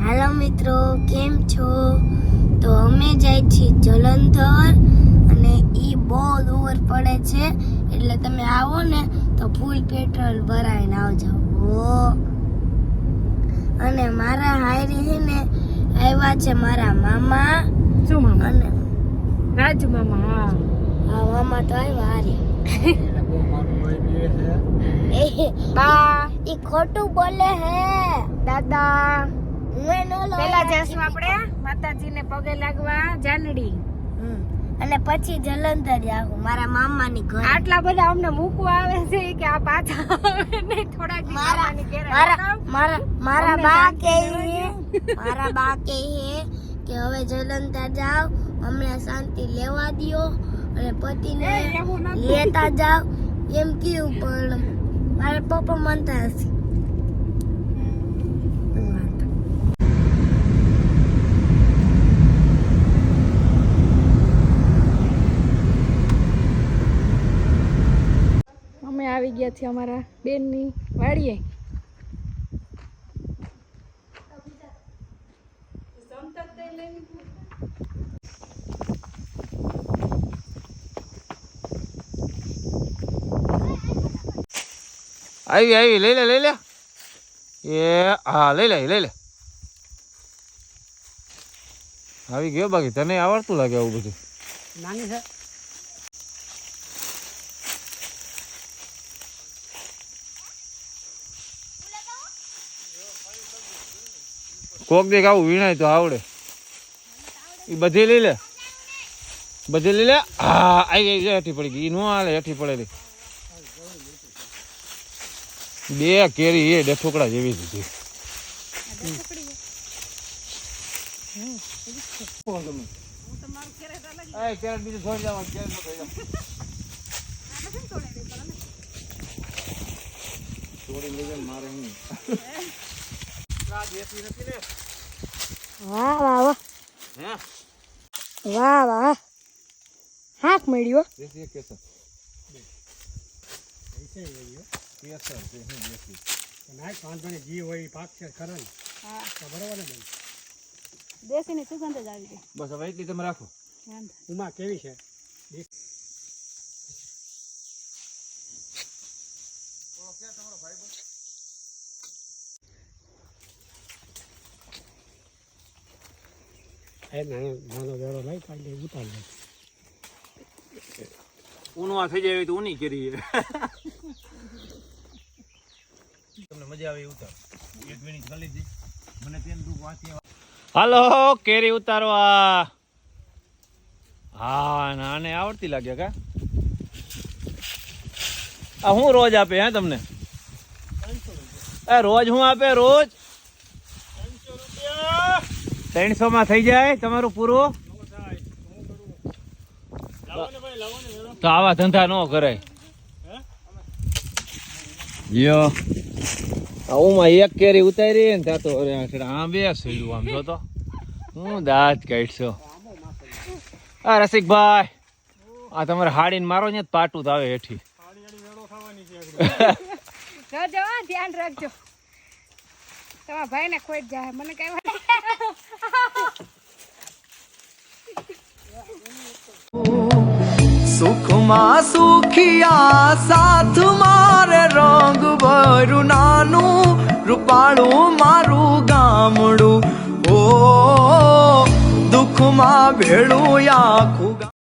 હાલો મિત્રો કેમ છો? તો અમે જાય છીએ જલંધર અને એ બહુ દૂર પડે છે. એટલે તમે આવો ને તો ફૂલ પેટ્રોલ ભરાઈને આવજો. ઓ અને મારા હાયરી છે ને આવ્યા છે મારા મામા. શું મામા? અને રાજુ મામા હા. આ મામા તો આવ્યા હારી. એ બા. એ ખોટું બોલે હે. દાદા. હું. પેલા આપણે માતાજીને પગે લાગવા જાનડી. અને પછી જલંધર જાવ મારા મામાની ઘર. આટલા બધા અમને મૂકવા આવે છે કે આ પાછા નહીં થોડાક મારા મારા મારા બા કે. મારા બા છે કે હવે જલંધર જાવ અમને શાંતિ લેવા દ્યો અને પતિને લેતા જાવ એમ કીધું પણ મારા પપ્પા માનતા હશે અમે આવી ગયા છીએ અમારા બેનની વાડીએ. આવી આવી લઈ લે લઈ લે. એ હા લઈ લે લઈ લે. આવી ગયો બાકી. તને આવડતું લાગે આવું બધું? નાની છે. કોક દેખ આવું વીણાય તો આવડે. એ બધી લઈ લે. બધી લઈ લે. હા આવી ગઈ હેઠી પડી ગઈ. એ નો હાલે હેઠી પડેલી બે કેરી એ ડેઠોકડા જેવી દીધી મારે વાહ વાહ વાહ. વાહ વાહ. હાક મળ્યો દેશી. દેશીની સુગંધ જ આવી ગઈ. બસ હવે એટલી તમે રાખો. ઉમા કેવી છે? નાનો નાનો લઈ કાઢી ઉતાર લે ઊનવા થઈ જાય તો ઊની કેરી તમને મજા આવે ઉતાર. એક મિનિટ કરી લીધી મને તેન દુખ વાંચી હાલો કેરી ઉતારવા. હા નાને આવડતી લાગે કા? આ હું રોજ આપે હે તમને? એ રોજ હું આપે રોજ? ત્રણસો માં થઈ જાય તમારું પૂરું? તો આવા ધંધા ન કરાય. યો આમાં એક કેરી ઉતારી ને ત્યાં તો આ બે સુયું આમ જો તો હું દાંત કાઢશો. આ રસિકભાઈ આ તમારે હાડીને મારો ને પાટું તો આવે હેઠી ધ્યાન રાખજો. તમારા ભાઈને ખોઈ જાય મને કઈ સુખમાં સુખિયા સાથ મારે રંગ ભરું નાનું. રૂપાળું મારું ગામડું. ઓ, દુઃખમાં ભેળું આખું